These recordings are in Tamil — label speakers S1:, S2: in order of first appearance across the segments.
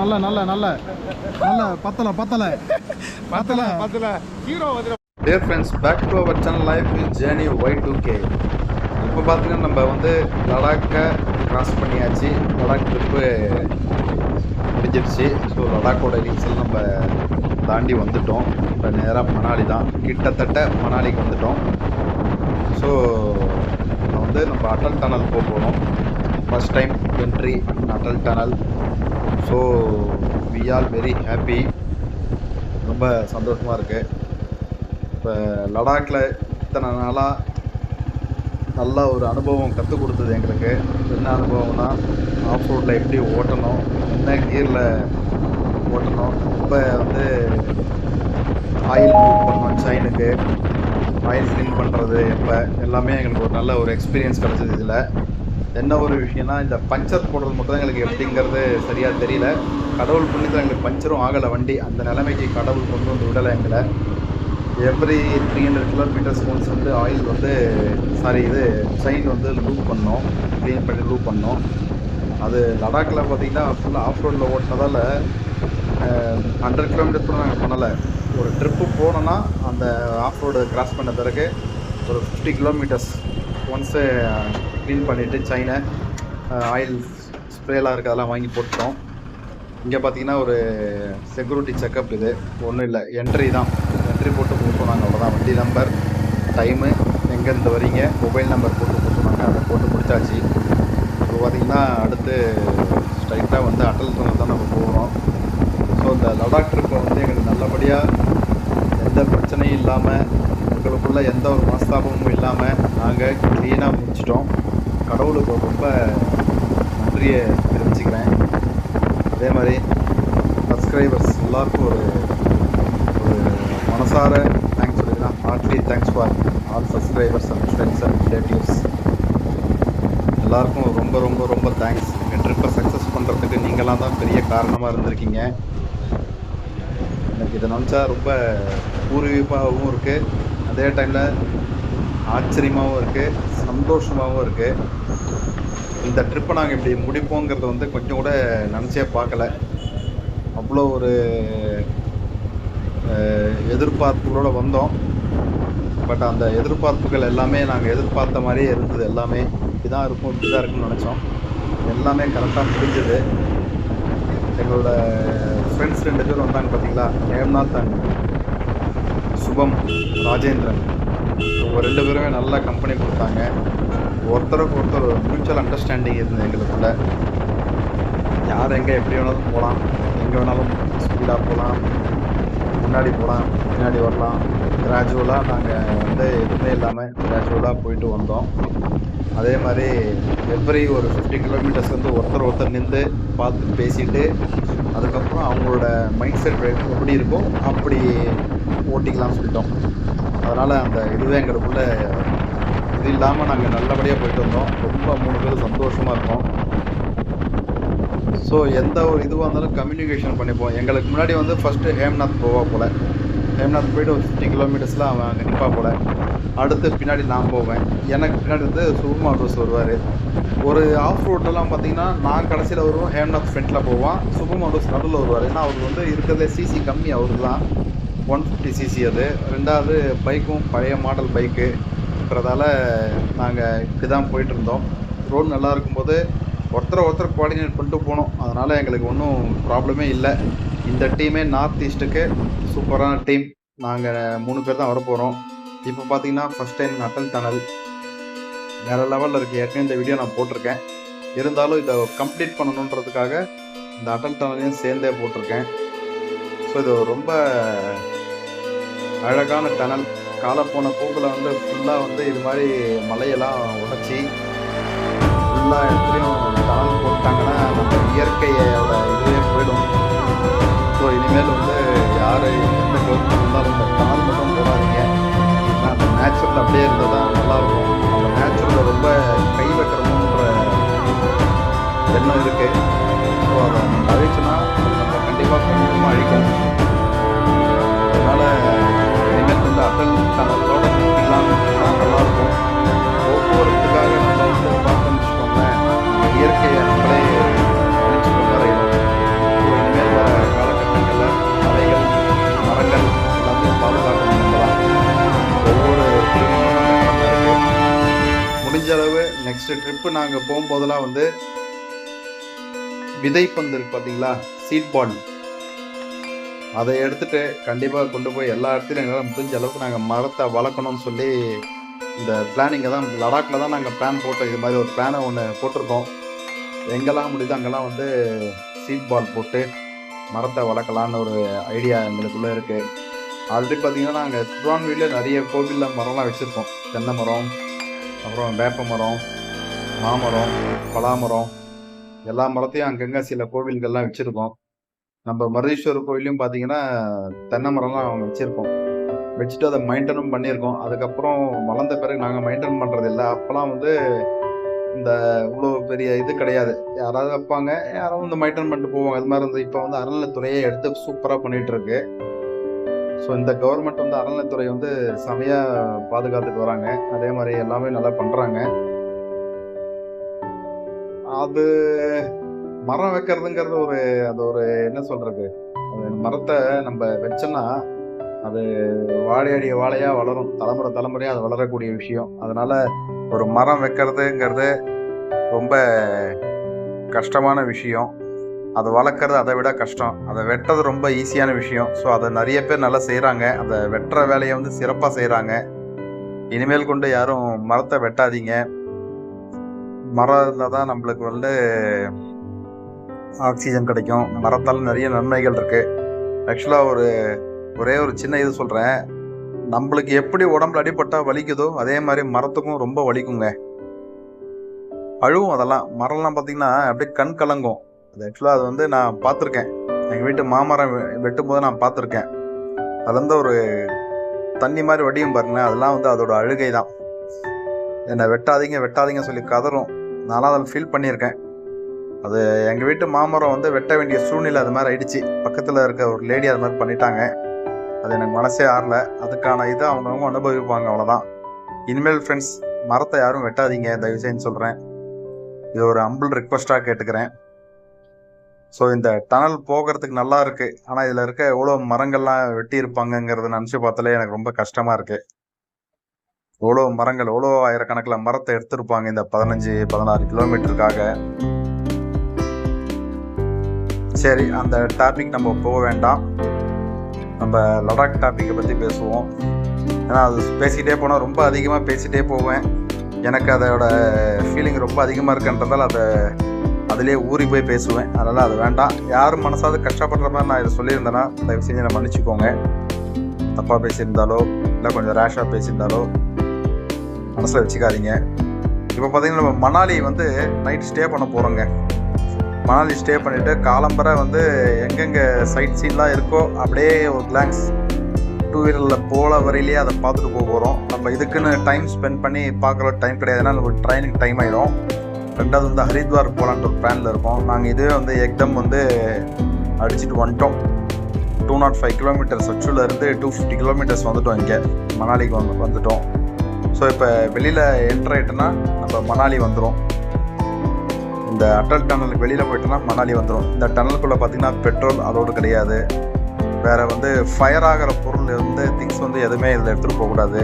S1: நல்ல நல்ல நல்ல. நல்ல பத்தலை பத்தலை. பத்தலை
S2: பத்துல. ஹீரோ வந்து
S3: dear friends back to our channel life is journey Y two K இப்போ பார்த்தீங்கன்னா நம்ம வந்து லடாக்கை கிராஸ் பண்ணியாச்சு. லடாக் ட்ரிப்பு முடிஞ்சிருச்சு. ஸோ லடாக்கோட ரீல்ஸில் நம்ம தாண்டி வந்துட்டோம். இப்போ நேராக மணாலி தான். கிட்டத்தட்ட மணாலிக்கு வந்துட்டோம். ஸோ வந்து நம்ம அட்டல் டனல் போக போகிறோம் first time entry Atal tunnel so we are very happy ரொம்ப சந்தோஷமாக இருக்குது இப்போ லடாக்கில் இத்தனை நாளாக நல்ல ஒரு அனுபவம் கற்றுக் கொடுத்தது எங்களுக்கு. என்ன அனுபவம்னா ஆஃப் ரோட்டில் எப்படி ஓட்டணும் என்ன கியரில் ஓட்டணும் ரொம்ப வந்து ஆயில் மூவ் பண்ணணும் சைனுக்கு ஆயில் க்ளீன் பண்ணுறது எப்போ எல்லாமே எங்களுக்கு ஒரு நல்ல ஒரு எக்ஸ்பீரியன்ஸ் கிடச்சிது இதில். என்ன ஒரு விஷயம்னா இந்த பஞ்சர் போடுறது மட்டும் தான் எங்களுக்கு எப்படிங்கிறது சரியாக தெரியல. கடவுள் புண்ணியத்தில் எங்களுக்கு பஞ்சரும் ஆகலை வண்டி. அந்த நிலைமைக்கு கடவுள் கொண்டு வந்து விடலை எங்களை. Every three hundred kilometers once வந்து ஆயில் வந்து சாரி இது செயின் வந்து லூப் பண்ணோம். க்ளீன் பண்ணி லூப் பண்ணோம். அது லடாக்கில் பார்த்தீங்கன்னா ஃபுல்லாக ஆஃப் ரோடில் ஓட்டினதால் ஹண்ட்ரட் கிலோமீட்டர்ஸ் கூட நாங்கள் பண்ணலை. ஒரு ட்ரிப்பு போனோன்னா அந்த ஆஃப் ரோடு கிராஸ் பண்ண பிறகு ஒரு ஃபிஃப்டி கிலோமீட்டர்ஸ் ஒன்ஸு க்ளீன் பண்ணிவிட்டு சைனை ஆயில் ஸ்ப்ரேலாம் இருக்குது அதெல்லாம் வாங்கி போட்டோம் இங்கே பார்த்தீங்கன்னா ஒரு செக்யூரிட்டி செக்கப் இது. ஒன்றும் இல்லை என்ட்ரி தான். என்ட்ரி போட்டு கொடுத்தோம் சொன்னாங்க அவ்வளோதான் வண்டி நம்பர் டைமு எங்கேருந்து வரீங்க மொபைல் நம்பர் போட்டு போக அதை போட்டு முடிச்சாச்சு. இப்போ பார்த்தீங்கன்னா அடுத்து ஸ்ட்ரைட்டாக வந்து அட்டல் துணை தான் நம்ம போகிறோம் ஸோ இந்த லடாக் ட்ரிப்பை வந்து எங்களுக்கு நல்லபடியாக எந்த பிரச்சனையும் இல்லாமல் எங்களுக்குள்ள எந்த ஒரு மனஸ்தாபமும் இல்லாமல் நாங்கள் க்ளீனாக முடிச்சிட்டோம். கடவுளுக்கு ரொம்ப நன்றியை தெரிவிச்சுக்கிறேன். அதே மாதிரி சப்ஸ்கிரைபர்ஸ் எல்லாருக்கும் ஒரு ஒரு மனசார தேங்க்ஸ் சொல்லிக்கலாம் heartily thanks for all subscribers and friends and relatives எல்லாருக்கும் ரொம்ப ரொம்ப ரொம்ப தேங்க்ஸ் எங்கள் ட்ரிப்பை சக்ஸஸ் பண்ணுறதுக்கு நீங்களாம் தான் பெரிய காரணமாக இருந்திருக்கீங்க. எனக்கு இதை நினச்சா ரொம்ப பூர்வீகமாகவும் இருக்குது அதே டைமில் ஆச்சரியமாகவும் இருக்குது சந்தோஷமாகவும் இருக்குது இந்த ட்ரிப்பை நாங்கள் இப்படி முடிப்போங்கிறத வந்து கொஞ்சம் கூட நினச்சே பார்க்கல. அவ்வளோ ஒரு எதிர்பார்ப்புகளோடு வந்தோம். பட் அந்த எதிர்பார்ப்புகள் எல்லாமே நாங்கள் எதிர்பார்த்த மாதிரியே இருந்தது எல்லாமே. இப்படிதான் இருக்கும் இப்படி தான் இருக்கும்னு நினச்சோம். எல்லாமே கரெக்டாக முடிஞ்சது. எங்களோட ஃப்ரெண்ட்ஸ் ரெண்டு பேரும் வந்தாங்க பார்த்தீங்களா ஹேம்நாத் அண்ட் சுபம் ராஜேந்திரன். இவங்க ரெண்டு பேருமே நல்லா கம்பெனி கொடுத்தாங்க. ஒருத்தருக்கு ஒருத்தர் மியூச்சுவல் அண்டர்ஸ்டாண்டிங் இருந்தது எங்களுக்குள்ள. யார் எங்கே எப்படி வேணாலும் போகலாம். எங்கே வேணாலும் ஸ்பீடாக போகலாம். முன்னாடி போகலாம் பின்னாடி வரலாம். கிராஜுவலாக நாங்கள் வந்து எதுவுமே இல்லாமல் கிராஜுவலாக போயிட்டு வந்தோம். அதே மாதிரி எவ்ரி ஒரு ஃபிஃப்டி கிலோமீட்டர்ஸ் வந்து ஒருத்தர் ஒருத்தர் நின்று பார்த்து பேசிட்டு அதுக்கப்புறம் அவங்களோட மைண்ட் செட் எப்படி இருக்கோ அப்படி ஓட்டிக்கலாம்னு சொல்லிட்டோம். அதனால் அந்த இதுவே எங்களுக்குள்ள இது இல்லாமல் நாங்கள் நல்லபடியாக போயிட்டு வந்தோம். ரொம்ப மூணு பேரும் சந்தோஷமாக இருக்கோம். ஸோ எந்த ஒரு இதுவாக இருந்தாலும் கம்யூனிகேஷன் பண்ணிப்போம். எங்களுக்கு முன்னாடி வந்து ஃபஸ்ட்டு ஹேம்நாத் போவா போல். ஹேம்நாத் போயிட்டு ஒரு ஃபிஃப்டி கிலோமீட்டர்ஸில் அவன் அங்கே நிற்பா போல். அடுத்து பின்னாடி நான் போவேன். எனக்கு பின்னாடி வந்து சுகுமா டோஸ் வருவார். ஒரு ஆஃப் ரோட்லலாம் பார்த்தீங்கன்னா நான் கடைசியில் வருவோம் ஹேம்நாத் ஃப்ரண்ட்டில் போவான். சுகுமா டோஸ் நடுவில் வருவார். ஏன்னா அவருக்கு வந்து இருக்கிறதே சிசி கம்மி அவருக்கு தான் ஒன் ஃபிஃப்டி சிசி அது. ரெண்டாவது பைக்கும் பழைய மாடல் பைக்குன்றதால நாங்கள் இப்படி தான் போயிட்டுருந்தோம். ரோடு நல்லா இருக்கும்போது ஒருத்தரை ஒருத்தர் கோஆர்டினேட் பண்ணிட்டு போனோம். அதனால் எங்களுக்கு ஒன்றும் ப்ராப்ளமே இல்லை. இந்த டீமே நார்த் ஈஸ்ட்டுக்கு சூப்பரான டீம் நாங்கள் மூணு பேர் தான் வரப்போகிறோம் இப்போ பார்த்தீங்கன்னா ஃபஸ்ட் டைம் அட்டல் டனல் வேறு லெவலில் இருக்குது ஏற்கனவே இந்த வீடியோ நான் போட்டிருக்கேன். இருந்தாலும் இதை கம்ப்ளீட் பண்ணணுன்றதுக்காக இந்த அட்டல் டனலையும் சேர்ந்தே போட்டிருக்கேன். ஸோ இது ரொம்ப அழகான டனல் காலப்போன போக்கில் வந்து ஃபுல்லாக வந்து இது மாதிரி மலையெல்லாம் உடைச்சி எல்லா இடத்துலையும் டனல் போட்டாங்கன்னா நம்ம இயற்கையோட இதுவே போயிடும். ஸோ இனிமேல் வந்து யார் எந்த கோவில் இருந்தாலும் இந்த டனல் மட்டும் போடாதீங்க. அந்த நேச்சுரல் அப்படியே இருந்தால் தான் நல்லாயிருக்கும். நாங்கள் போகும்போதெல்லாம் வந்து விதைப்பந்து இருக்கு பார்த்தீங்களா சீட் பால் அதை எடுத்துட்டு கண்டிப்பாக கொண்டு போய் எல்லா இடத்துலையும் எங்களால் முடிஞ்ச அளவுக்கு நாங்கள் மரத்தை வளர்க்கணும்னு சொல்லி இந்த பிளானிங்கை தான் லடாக்கில் தான் நாங்கள் பிளான் போட்டோம். இது மாதிரி ஒரு பிளானை ஒன்று போட்டிருக்கோம். எங்கெல்லாம் முடியுதோ அங்கெல்லாம் வந்து சீட் பால் போட்டு மரத்தை வளர்க்கலான்னு ஒரு ஐடியா எங்களுக்குள்ளே இருக்குது ஆல்ரெடி பார்த்தீங்கன்னா நாங்கள் திருவான்மையில் நிறைய கோவிலில் மரம்லாம் வச்சுருக்கோம். தென்னை மரம் அப்புறம் வேப்ப மரம் மாமரம் பலாமரம் எல்லா மரத்தையும் அங்கங்கே சில கோவில்கள்லாம் வச்சுருக்கோம். நம்ம மருதீஸ்வரர் கோயிலையும் பார்த்தீங்கன்னா தென்னை மரம்லாம் அவங்க வச்சுருக்கோம். வச்சுட்டு அதை மெயின்டனும் பண்ணியிருக்கோம். அதுக்கப்புறம் வளர்ந்த பிறகு நாங்கள் மெயின்டைன் பண்ணுறது இல்லை அப்போலாம் வந்து இந்த இவ்வளோ பெரிய இது கிடையாது. யாராவது வைப்பாங்க யாரும் வந்து மெயின்டைன் பண்ணிட்டு போவாங்க. அது மாதிரி இருந்து இப்போ வந்து அறநிலைத்துறையை எடுத்து சூப்பராக பண்ணிகிட்ருக்கு ஸோ இந்த கவர்மெண்ட் வந்து அறநிலைத்துறை வந்து செமையாக பாதுகாத்துட்டு வராங்க. அதே மாதிரி எல்லாமே நல்லா பண்ணுறாங்க அது மரம் வைக்கிறதுங்கிறது ஒரு அது ஒரு என்ன சொல்றது? மரத்தை நம்ம வச்சோம்னா அது வாழையடிய வாழையா வளரும். தலைமுறை தலைமுறையா அது வளரக்கூடிய விஷயம். அதனால ஒரு மரம் வைக்கிறதுங்கிறது ரொம்ப கஷ்டமான விஷயம். அதை வளர்க்குறது அதை விட கஷ்டம். அதை வெட்டுறது ரொம்ப ஈஸியான விஷயம். ஸோ அதை நிறைய பேர் நல்லா செய்கிறாங்க அந்த வெட்டுற வேலையை வந்து சிறப்பாக செய்கிறாங்க இனிமேல் கொண்டு யாரும் மரத்தை வெட்டாதீங்க. மரம் தான் நம்மளுக்கு வந்து ஆக்சிஜன் கிடைக்கும். மரத்தால் நிறைய நன்மைகள் இருக்குது ஆக்சுவலாக ஒரு ஒரே ஒரு சின்ன இது சொல்கிறேன் நம்மளுக்கு எப்படி உடம்புல அடிப்பட்டால் வலிக்குதோ அதே மாதிரி மரத்துக்கும் ரொம்ப வலிக்குங்க. அழுவும் அதெல்லாம். மரம்லாம் பார்த்திங்கன்னா அப்படியே கண் கலங்கும். அது ஆக்சுவலாக அது வந்து நான் பார்த்துருக்கேன். எங்கள் வீட்டு மாமரம் வெ- வெட்டும் போது நான் பார்த்துருக்கேன். அது வந்து ஒரு தண்ணி மாதிரி வடியும் பாருங்களேன். அதெல்லாம் வந்து அதோட அழுகை தான் என்னை வெட்டாதீங்க வெட்டாதீங்க சொல்லி கதறும். நான்லாம் அதில் ஃபீல் பண்ணியிருக்கேன். அது எங்கள் வீட்டு மாமரம் வந்து வெட்ட வேண்டிய சூழ்நிலை அது மாதிரி ஆயிடுச்சு. பக்கத்தில் இருக்க ஒரு லேடி அது மாதிரி பண்ணிட்டாங்க. அது எனக்கு மனசே ஆறல. அதுக்கான இதை அவங்கவுங்க அனுபவிப்பாங்க அவ்வளோதான் இனிமேல் ஃப்ரெண்ட்ஸ் மரத்தை யாரும் வெட்டாதீங்க தயவு விஷயம்னு சொல்கிறேன் இது ஒரு அம்பிள் ரிக்வஸ்ட்டாக கேட்டுக்கிறேன். ஸோ இந்த டனல் போகிறதுக்கு நல்லா இருக்குது ஆனால் இதில் இருக்க எவ்வளோ மரங்கள்லாம் வெட்டி இருப்பாங்கங்கிறத நினச்சி பார்த்தாலே எனக்கு ரொம்ப கஷ்டமாக இருக்குது எவ்வளோ மரங்கள் எவ்வளோ ஆயிரக்கணக்கில் மரத்தை எடுத்திருப்பாங்க இந்த பதினஞ்சு பதினாறு கிலோமீட்டருக்காக சரி அந்த டாபிக் நம்ம போக வேண்டாம். நம்ம லடாக் டாப்பிக்கை பற்றி பேசுவோம். ஏன்னா அது பேசிகிட்டே போனால் ரொம்ப அதிகமாக பேசிகிட்டே போவேன். எனக்கு அதோட ஃபீலிங் ரொம்ப அதிகமாக இருக்குன்றதால அதை அதிலே ஊறி போய் பேசுவேன். அதனால் அது வேண்டாம். யார் மனசாவது கஷ்டப்படுற மாதிரி நான் இதை சொல்லியிருந்தேன்னா தயவு செஞ்சு நான் மன்னிச்சுக்கோங்க. தப்பாக பேசியிருந்தாலோ இல்லை கொஞ்சம் ரேஷாக பேசியிருந்தாலோ மனசில் வச்சுக்காதீங்க. இப்போ பார்த்தீங்கன்னா நம்ம மணாலி வந்து நைட் ஸ்டே பண்ண போகிறோங்க மணாலி ஸ்டே பண்ணிவிட்டு காலம்பரை வந்து எங்கெங்கே சைட் சீன்லாம் இருக்கோ அப்படியே ஒரு கிளான்ஸ் டூ வீலரில் போகிற வரையிலேயே அதை பார்த்துட்டு போக போகிறோம் நம்ம இதுக்குன்னு டைம் ஸ்பெண்ட் பண்ணி பார்க்குற டைம் கிடையாதுன்னா நமக்கு நம்ம ட்ரெயினுக்கு டைம் ஆகிடும் ரெண்டாவது வந்து ஹரித்வார் போகலான்ட்டு ஒரு பிளானில் இருக்கோம். நாங்கள் இதுவே வந்து எக்தம் வந்து அடிச்சுட்டு வந்துட்டோம். டூ நாட் ஃபைவ் கிலோமீட்டர்ஸ் சுற்றுலேருந்து டூ ஃபிஃப்டி கிலோமீட்டர்ஸ் வந்துட்டோம் இங்கே. மணாலிக்கு வந்து வந்துட்டோம். ஸோ இப்போ வெளியில் என்ட்ரேட்டுனா நம்ம மணாலி வந்துடும் இந்த அட்டல் டனலுக்கு வெளியில் போயிட்டோம்னா மணாலி வந்துடும் இந்த டனலுக்குள்ளே பார்த்தீங்கன்னா பெட்ரோல் அதோடு கிடையாது. வேறு வந்து ஃபயர் ஆகிற பொருள் வந்து திங்ஸ் வந்து எதுவுமே இதில் எடுத்துகிட்டு போகக்கூடாது.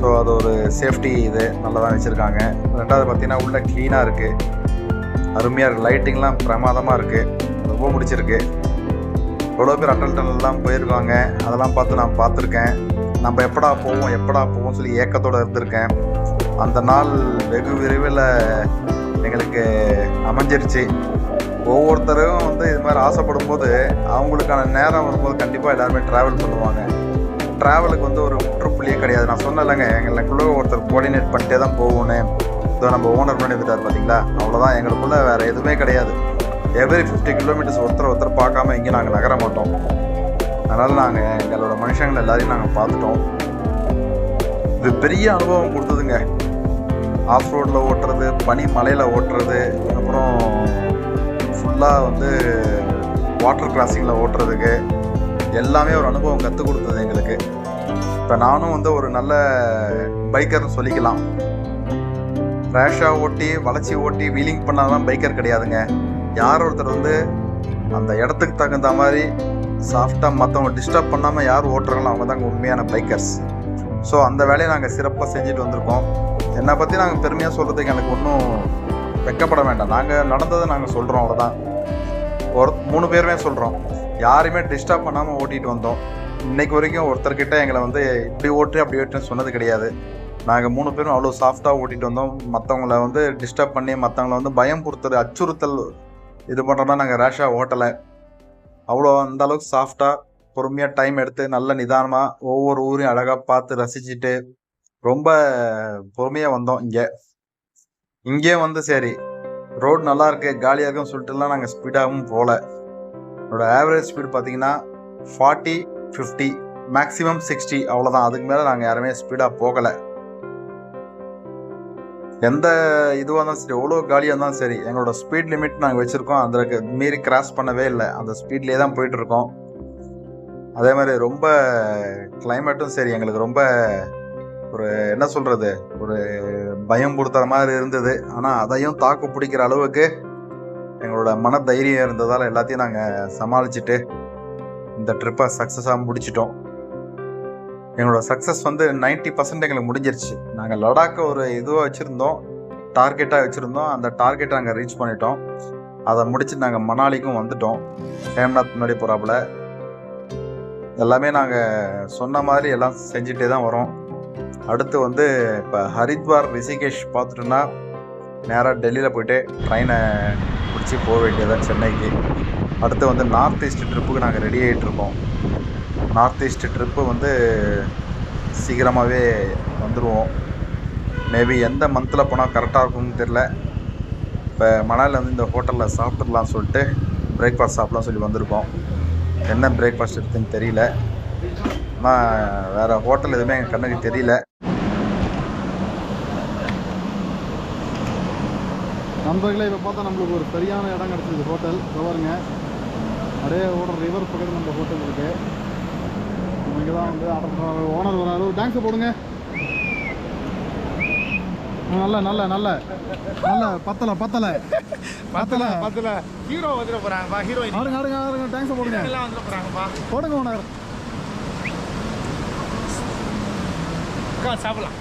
S3: ஸோ அது ஒரு சேஃப்டி இது. நல்லா தான் வச்சுருக்காங்க. ரெண்டாவது பார்த்தீங்கன்னா உள்ளே க்ளீனாக இருக்குது அருமையாக இருக்குது லைட்டிங்லாம் பிரமாதமாக இருக்குது ரொம்ப பிடிச்சிருக்கு எவ்வளோ பேர் அட்டல் டனல்லாம் போயிருக்காங்க. அதெல்லாம் பார்த்து நான் பார்த்துருக்கேன். நம்ம எப்படா போவோம் எப்படா போவோம் சொல்லி ஏக்கத்தோடு இருந்திருக்கேன். அந்த நாள் வெகு விரைவில் எங்களுக்கு அமைஞ்சிருச்சு. ஒவ்வொருத்தரும் வந்து இது மாதிரி ஆசைப்படும் போது அவங்களுக்கான நேரம் வரும்போது கண்டிப்பாக எல்லாருமே ட்ராவல் பண்ணுவாங்க. ட்ராவலுக்கு வந்து ஒரு முற்றுப்புள்ளியே கிடையாது. நான் சொன்னேன்லங்க எங்களுக்குள்ள ஒருத்தர் கோஆர்டினேட் பண்ணிட்டே தான் போகணும்னு. இதோ நம்ம ஓனர் பண்ணி விட்டார் பார்த்தீங்களா அவ்வளோதான் எங்களுக்குள்ள வேறு எதுவுமே கிடையாது. எவ்ரி ஃபிஃப்டி கிலோமீட்டர்ஸ் ஒருத்தர் ஒருத்தர் பார்க்காம இங்கே நாங்கள் நகர மாட்டோம். அதனால் நாங்கள் எங்களோட மனுஷங்களை எல்லாரையும் நாங்கள் பார்த்துட்டோம். இது பெரிய அனுபவம் கொடுத்ததுங்க. ஆஃப் ரோடில் ஓட்டுறது பனி மலையில் ஓட்டுறது அப்புறம் ஃபுல்லாக வந்து வாட்டர் கிராசிங்கில் ஓட்டுறதுக்கு எல்லாமே ஒரு அனுபவம் கற்றுக் கொடுத்தது எங்களுக்கு. இப்போ நானும் வந்து ஒரு நல்ல பைக்கர்னு சொல்லிக்கலாம். ரேஷாக ஓட்டி வளர்ச்சி ஓட்டி வீலிங் பண்ணாதான் பைக்கர் கிடையாதுங்க. யார் ஒருத்தர் வந்து அந்த இடத்துக்கு தகுந்த மாதிரி சாஃப்டாக மற்றவங்க டிஸ்டர்ப் பண்ணாமல் யார் ஓட்டுறாங்களோ அவங்க தாங்க உண்மையான பைக்கர்ஸ் ஸோ அந்த வேலையை நாங்கள் சிறப்பாக செஞ்சுட்டு வந்திருக்கோம். என்னை பற்றி நாங்கள் பெருமையாக சொல்கிறதுக்கு எனக்கு ஒன்றும் வெக்கப்பட வேண்டாம். நாங்கள் நடந்ததை நாங்கள் சொல்கிறோம் அவ்வளோதான் ஒரு மூணு பேருமே சொல்கிறோம் யாரையுமே டிஸ்டர்ப் பண்ணாமல் ஓட்டிகிட்டு வந்தோம். இன்றைக்கு வரைக்கும் ஒருத்தர்கிட்ட எங்களை வந்து இப்படி ஓட்டு அப்படி ஓட்டுன்னு சொன்னது கிடையாது. நாங்கள் மூணு பேரும் அவ்வளோ சாஃப்டாக ஓட்டிகிட்டு வந்தோம். மற்றவங்கள வந்து டிஸ்டர்ப் பண்ணி மற்றவங்கள வந்து பயம் பொறுத்தல் அச்சுறுத்தல் இது பண்ணுறோன்னா நாங்கள் ரேஷாக ஓட்டலை. அவ்வளோ அந்த அளவுக்கு சாஃப்டாக பொறுமையாக டைம் எடுத்து நல்ல நிதானமாக ஒவ்வொரு ஊரையும் அழகாக பார்த்து ரசிச்சுட்டு ரொம்ப பொறுமையாக வந்தோம் இங்கே. இங்கே வந்து சரி ரோடு நல்லா இருக்கு காலியாக இருக்குன்னு சொல்லிட்டுலாம் நாங்கள் ஸ்பீடாகவும் போகல என்னோட ஆவரேஜ் ஸ்பீடு பார்த்தீங்கன்னா ஃபார்ட்டி ஃபிஃப்டி மேக்ஸிமம் சிக்ஸ்டி அவ்வளோதான் அதுக்கு மேலே நாங்கள் யாருமே ஸ்பீடாக போகலை. எந்த இதுவாக இருந்தாலும் சரி எவ்வளோ காலியாக இருந்தாலும் சரி எங்களோட ஸ்பீட் லிமிட் நாங்கள் வச்சுருக்கோம். அதற்கு மீறி கிராஸ் பண்ணவே இல்லை. அந்த ஸ்பீட்லேயே தான் போயிட்டுருக்கோம் அதே மாதிரி ரொம்ப கிளைமேட்டும் சரி எங்களுக்கு ரொம்ப ஒரு என்ன சொல்கிறது ஒரு பயம் கொடுத்துற மாதிரி இருந்தது. ஆனால் அதையும் தாக்கு பிடிக்கிற அளவுக்கு எங்களோட மன தைரியம் இருந்ததால் எல்லாத்தையும் நாங்கள் சமாளிச்சுட்டு இந்த ட்ரிப்பை சக்ஸஸாக முடிச்சிட்டோம். எங்களோட சக்ஸஸ் வந்து 90% பர்சன்ட் எங்களுக்கு முடிஞ்சிருச்சு. நாங்கள் லடாக்கை ஒரு இதுவாக வச்சுருந்தோம். டார்கெட்டாக வச்சுருந்தோம். அந்த டார்கெட்டை நாங்கள் ரீச் பண்ணிட்டோம். அதை முடிச்சு நாங்கள் மணாலிக்கும் வந்துட்டோம். ஹேம்நாத் முன்னாடி போகிறாப்புல எல்லாமே நாங்கள் சொன்ன மாதிரி எல்லாம் செஞ்சுட்டே தான் வரோம். அடுத்து வந்து இப்போ ஹரித்வார் ரிஷிகேஷ் பார்த்துட்டோன்னா நேராக டெல்லியில் போயிட்டு ட்ரெயினை பிடிச்சி போக வேண்டியதான் சென்னைக்கு. அடுத்து வந்து நார்த் ஈஸ்ட் ட்ரிப்புக்கு நாங்கள் ரெடி ஆகிட்டு இருக்கோம். நார்த் ஈஸ்ட் ட்ரிப்பு வந்து சீக்கிரமாகவே வந்துடுவோம் மேபி எந்த மந்தில் போனால் கரெக்டாக இருக்கும்னு தெரில இப்போ மணாலில் வந்து இந்த ஹோட்டலில் சாப்பிட்றலாம் சொல்லிட்டு பிரேக்ஃபாஸ்ட் சாப்பிடலாம் சொல்லி வந்திருக்கோம். என்ன பிரேக்ஃபாஸ்ட் இருக்குதுன்னு தெரியல. ஆனால் வேறு ஹோட்டல் எதுவுமே எங்கள் கண்ணுக்கு தெரியல.
S1: நண்பர்களே இப்போ பார்த்தா நம்மளுக்கு ஒரு சரியான இடம் கிடச்சிருக்கு ஹோட்டல் பாருங்க. அப்படியே ஓடுற ரிவர் பக்கத்தில் நம்ம ஹோட்டல் இருக்குது இங்கே தான் வந்து ஆர்டர் ஓனர் வராரு. ஒரு டேங்க்ஸை போடுங்க. நல்ல நல்ல நல்ல. நல்ல பத்தலை பத்தலை. பத்தலை
S2: பத்துல. ஹீரோ வந்துட போறாங்கப்பா ஹீரோயின்
S1: ஆடுங்க ஆடுங்க ஆடுங்க. டேங்க்ஸை போடுங்க.
S2: எல்லாம் வந்துட போறாங்கப்பா.
S1: போடுங்க ஓனர்.
S2: அக்கா சாப்பிடலாம்.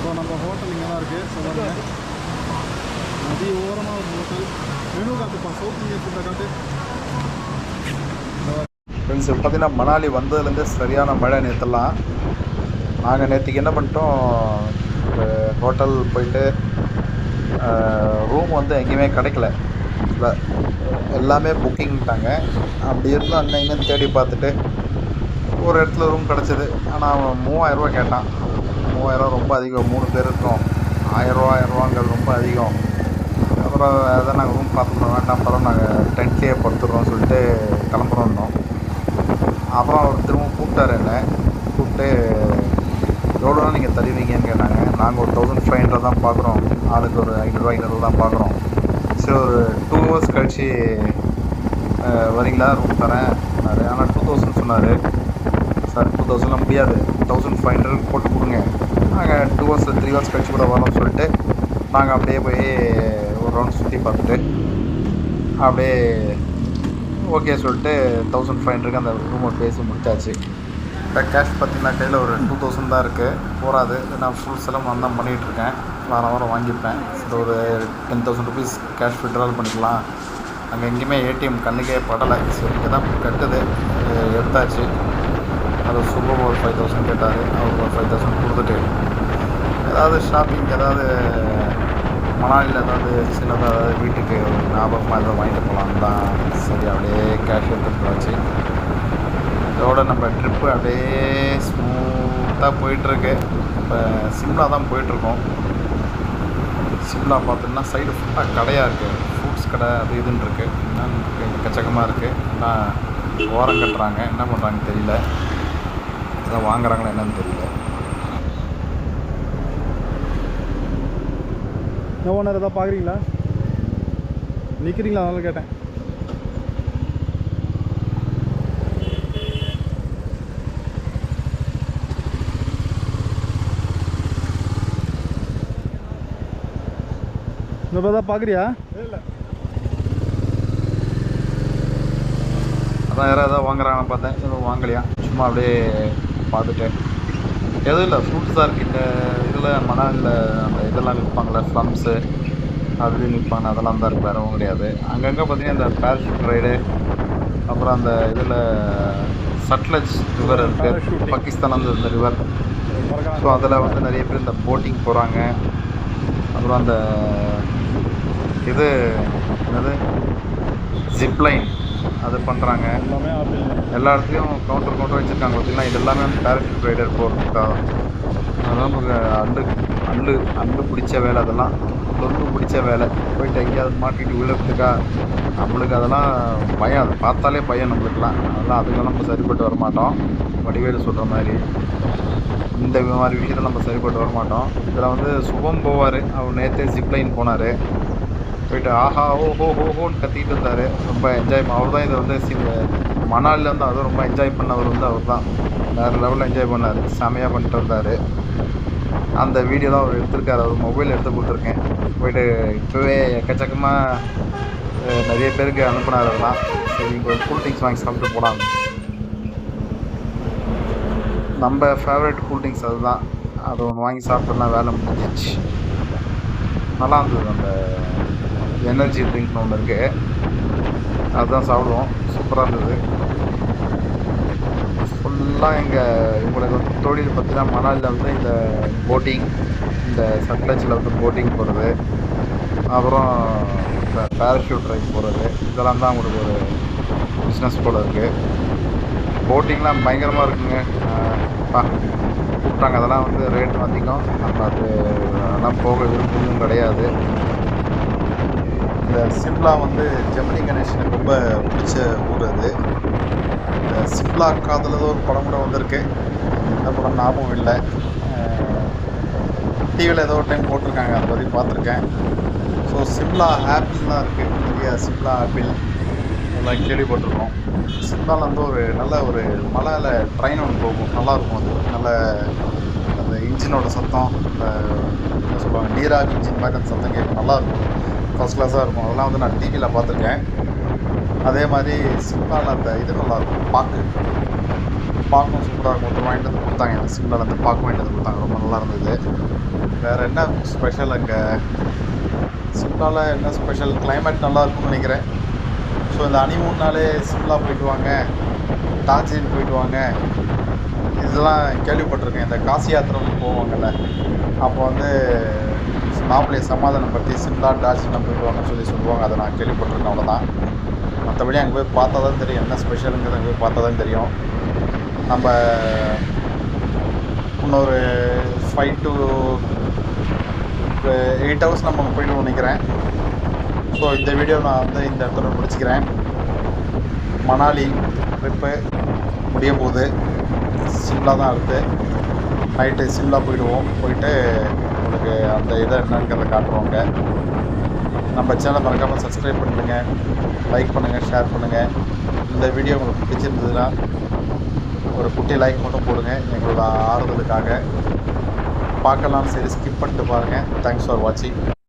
S1: ஸோ நம்ம ஹோட்டல் இங்கே தான் இருக்குது ஸோ பாருங்க. நதி ஓரமாக ஒரு ஹோட்டல் மெனு காட்டுப்பா. சவுத் இந்தியன் ஃபுட்டை காட்டு.
S3: ஃப்ரெண்ட்ஸ் பார்த்தீங்கன்னா மணாலி வந்ததுலேருந்து சரியான மழை நேற்றுலாம் நாங்கள் நேற்றுக்கு என்ன பண்ணிட்டோம் ஹோட்டல் போயிட்டு ரூம் வந்து எங்கேயுமே கிடைக்கல. எல்லாமே புக்கிங்ட்டாங்க அப்படி இருந்தும் அங்கே இங்கேன்னு தேடி பார்த்துட்டு ஒரு இடத்துல ரூம் கிடச்சிது. ஆனால் அவன் மூவாயிரரூவா கேட்டான். மூவாயிரம் ரொம்ப அதிகம். மூணு பேர் இருக்கோம். ஆயிரரூவா ஆயிரரூவாங்கிறது ரொம்ப அதிகம். அப்புறம் அதை நாங்கள் ரூம் பார்த்துட்டோம் வேண்டாம் அப்புறம் நாங்கள் டென்ட்லேயே படுத்துடுறோம் சொல்லிட்டு கிளம்புறோம் அப்புறம் அவர் திரும்ப கூப்பிட்டாரு என்னை? கூப்பிட்டு எவ்வளோனா நீங்கள் தருவீங்கன்னு கேட்டாங்க. நாங்கள் ஒரு தௌசண்ட் ஃபைவ் ஹண்ட்ரட் தான் பார்க்குறோம் ஆளுக்கு ஒரு ஐநூறுரூவா ஐநூறு தான் பார்க்குறோம் சரி ஒரு டூ ஹவர்ஸ் கழிச்சு வரீங்களா? ரூம் தரேன். ஆனால் டூ தௌசண்ட் சொன்னார். சார் டூ தௌசண்ட்லாம் முடியாது. தௌசண்ட் ஃபைவ் ஹண்ட்ரட் போட்டு கொடுங்க. நாங்கள் டூ ஹவர்ஸ் த்ரீ ஹவர்ஸ் கழிச்சு கூட வரோம்னு சொல்லிட்டு நாங்கள் அப்படியே போய் ஒரு ரவுண்ட் சுற்றி பார்த்துட்டு அப்படியே ஓகே சொல்லிட்டு தௌசண்ட் ஃபைவ் ஹண்ட்ரட்க்கு அந்த ரூமை பேசி முடிச்சாச்சு. இப்போ கேஷ் பார்த்திங்கன்னா கையில் ஒரு டூ தௌசண்ட் தான் இருக்குது போகாது நான் ஃபுல் செலவு நான் தான் பண்ணிகிட்டு இருக்கேன் வாரம் வாரம் வாங்கிப்பேன். இது ஒரு ten thousand rupees cash withdrawal பண்ணிக்கலாம். அங்கே எங்கேயுமே ஏடிஎம் கண்ணுக்கே படலை. ஸோ இங்கே தான் கட்டுது. எடுத்தாச்சு. அது சுபம் ஒரு ஃபைவ் தௌசண்ட் கேட்டார். அவர் ஒரு ஃபைவ் தௌசண்ட் கொடுத்துட்டு ஏதாவது ஷாப்பிங் ஏதாவது மணாலியில் ஏதாவது சின்னதாக ஏதாவது வீட்டுக்கு ஒரு ஞாபகமாக ஏதாவது வாங்கிட்டு போகலான்னு தான். சரி அப்படியே கேஷ் எடுத்துகிட்டு வச்சு இதோட நம்ம ட்ரிப்பு அப்படியே ஸ்மூத்தாக போயிட்டுருக்கு. இப்போ சிம்லா தான் போயிட்டுருக்கோம். சிம்லா பார்த்தோம்னா சைடு ஃபுல்லாக கடையாக இருக்குது ஃப்ரூட்ஸ் கடை அது இதுன்னு இருக்குது என்னன்னு கச்சகமாக இருக்குது என்ன ஓரம் கட்டுறாங்க என்ன பண்ணுறாங்கன்னு தெரியல. எதாவது வாங்குறாங்களா என்னன்னு தெரியல.
S1: ஓனர் ஏதாவது பார்க்குறீங்களா? நிற்கிறீங்களா அதனால கேட்டேன். இந்த ஏதாவது பார்க்குறியா?
S3: அதான் யாராவது ஏதாவது வாங்குறாங்கன்னு பார்த்தேன். வாங்கலையா? சும்மா அப்படியே பார்த்துட்டேன். எதுவும் இல்லை ஃப்ரூட்ஸாக தான் இருக்குது இந்த இதில் மணாலில் அந்த இதெல்லாம் விற்பாங்களே ஃப்ளம்ஸு அது விற்பாங்க. அதெல்லாம் தான் இருக்குது வேறு ஒன்றும் கிடையாது. அங்கங்கே பார்த்தீங்கன்னா இந்த பேரஷூட் ரைடு அப்புறம் அந்த இதில் சட்லஜ் ரிவர் இருக்குது பாகிஸ்தான் அந்த இந்த ரிவர் ஸோ அதில் வந்து நிறைய பேர் இந்த போட்டிங் போகிறாங்க அப்புறம் அந்த இது என்னது? ஜிப்லைன் அது பண்ணுறாங்க
S1: எல்லாமே
S3: எல்லா இடத்துலையும் கவுண்டர் கவுண்டர் வச்சுருக்காங்க பார்த்தீங்கன்னா இது எல்லாமே வந்து பேராஷூட் ரைடர் போகிறதுக்காக அதெல்லாம் நமக்கு அண்டு அண்டு அண்டு பிடிச்ச வேலை அதெல்லாம். தொண்டு பிடிச்ச வேலை. போயிட்டு எங்கேயாவது மாட்டிட்டு விழுறதுக்கா நம்மளுக்கு அதெல்லாம் பயம். அதை பார்த்தாலே பயம் நம்மளுக்குலாம் அதெல்லாம் அதுக்கெல்லாம் நம்ம சரிப்பட்டு வர மாட்டோம். வடிவேலு சொல்கிற மாதிரி. இந்த மாதிரி விஷயத்தில் நம்ம சரிப்பட்டு வர மாட்டோம். இதில் வந்து சுபம் போவார். அவர் நேற்றே ஜிப்லைன் போனார். போயிட்டு ஆஹா ஓ ஹோ ஹோ ஹோன்னு கத்திக்கிட்டு இருந்தார். ரொம்ப என்ஜாய் அவர் தான் இதை வந்து சில மணாலில் வந்து அதுவும் ரொம்ப என்ஜாய் பண்ணவர் வந்து அவர் தான் வேறு லெவலில் என்ஜாய் பண்ணார். செமையாக பண்ணிட்டு வந்தார். அந்த வீடியோ தான் அவர் எடுத்திருக்காரு. அவர் மொபைல் எடுத்து கொடுத்துருக்கேன். போயிட்டு இப்போவே எக்கச்சக்கமாக நிறைய பேருக்கு அனுப்புனார் அதெல்லாம் சரி இங்கே ஒரு கூல் ட்ரிங்க்ஸ் வாங்கி சாப்பிட்டு போகலாம் நம்ம ஃபேவரட் கூல் ட்ரிங்க்ஸ் அதுதான். அது ஒன்று வாங்கி சாப்பிட்டோம்னா வேலை முடிஞ்சிச்சு நல்லா இருந்தது அந்த எனர்ஜி ட்ரிங்க்னு ஒன்று இருக்குது அதுதான் சாப்பிடுவோம். சூப்பராக இருந்தது. ஃபுல்லாக எங்கள் இவங்களுக்கு வந்து தொழில் பார்த்தீங்கன்னா மணாலியில் வந்து இந்த போட்டிங் இந்த சட்லஜில் வந்து போட்டிங் போகிறது அப்புறம் இந்த பேராஷூட் ரைட் போகிறது இதெல்லாம் தான் அவங்களுக்கு ஒரு பிஸ்னஸ் போல் இருக்குது போட்டிங்லாம் பயங்கரமாக இருக்குங்க. கூப்பிட்டாங்க. அதெல்லாம் வந்து ரேட் அதிகம். நம்ம அது அதெல்லாம் போக விருப்பமும் கிடையாது. இந்த சிம்லா வந்து ஜெமினி கணேஷனுக்கு ரொம்ப பிடிச்ச ஊர் அது. இந்த சிம்லா காதல் ஒரு படம் கூட வந்திருக்கு. இந்த படம் ஞாபகம் இல்லை. டிவியில் ஏதோ ஒரு டைம் போட்டிருக்காங்க. அதை பற்றி பார்த்துருக்கேன். ஸோ சிம்லா ஆப்பிள்லாம் இருக்குது நிறைய சிம்லா ஆப்பிள் எல்லாம் கேள்விப்பட்டிருக்கோம். சிம்லாவில் வந்து ஒரு நல்ல ஒரு மலையில் ட்ரெயின் ஒன்று போகும். நல்லாயிருக்கும் அது. நல்ல அந்த இன்ஜினோட சத்தம் அந்த சொல்லுவாங்க நீராக இன்ஜின் மாதிரி அந்த சத்தம் கேட்கும். நல்லாயிருக்கும். ஃபஸ்ட் கிளாஸாக இருக்கும். அதெல்லாம் வந்து நான் டிவியில் பார்த்துருக்கேன். அதே மாதிரி சிம்லாவில் அந்த இது நல்லாயிருக்கும் பாக்கு. பாக்கும் சூப்பராக இருக்கும். ஒருத்தர் வாங்கிட்டு வந்து கொடுத்தாங்க. எனக்கு சிம்லாவில் அந்த பாக்கு வாங்கிட்டு வந்து கொடுத்தாங்க. ரொம்ப நல்லா இருந்தது. வேறு என்ன ஸ்பெஷல் அங்கே? சிம்லாவில் என்ன ஸ்பெஷல் கிளைமேட் நல்லா இருக்கும்னு நினைக்கிறேன். ஸோ இந்த ஹனிமூன்னாலே சிம்லா போயிட்டு வாங்க. டார்ஜிலிங் போயிட்டு வாங்க. இதெல்லாம் கேள்விப்பட்டிருக்கேன். இந்த காசி யாத்திரை போவாங்கல்ல. அப்போ வந்து மாப்பிள்ளையை சமாதானப்படுத்தி சிம்லா டார்ஜிலிங் போயிட்டு வாங்கன்னு சொல்லி சொல்லுவாங்க. அதை நான் கேள்விப்பட்டிருக்கேன் அவ்வளோதான் மற்றபடி அங்கே போய் பார்த்தா தான் தெரியும். என்ன ஸ்பெஷலுங்கிறது அங்கே போய் பார்த்தா தான் தெரியும். நம்ம இன்னொரு ஃபைவ் டு எயிட் ஹவர்ஸ் நம்ம அங்கே போயிட்டு நினைக்கிறேன். ஸோ இந்த வீடியோ நான் வந்து இந்த இடத்துல முடிச்சுக்கிறேன். மணாலி ட்ரிப்பு முடிய போகுது. சிம்லா தான் இருக்குது நைட்டு சிம்லா போயிடுவோம். போயிட்டு உங்களுக்கு அந்த இதை என்னங்கிறத காட்டுறோங்க நம்ம சேனலை மறக்காமல் சப்ஸ்கிரைப் பண்ணுங்க லைக் பண்ணுங்கள் ஷேர் பண்ணுங்கள் இந்த வீடியோ உங்களுக்கு பிடிச்சிருந்ததுன்னா ஒரு குட்டி லைக் மட்டும் போடுங்க. எங்களோட ஆறுதலுக்காக. பார்க்கலாம் சரி ஸ்கிப் பண்ணிட்டு பாருங்கள் தேங்க்ஸ் ஃபார் வாட்சிங்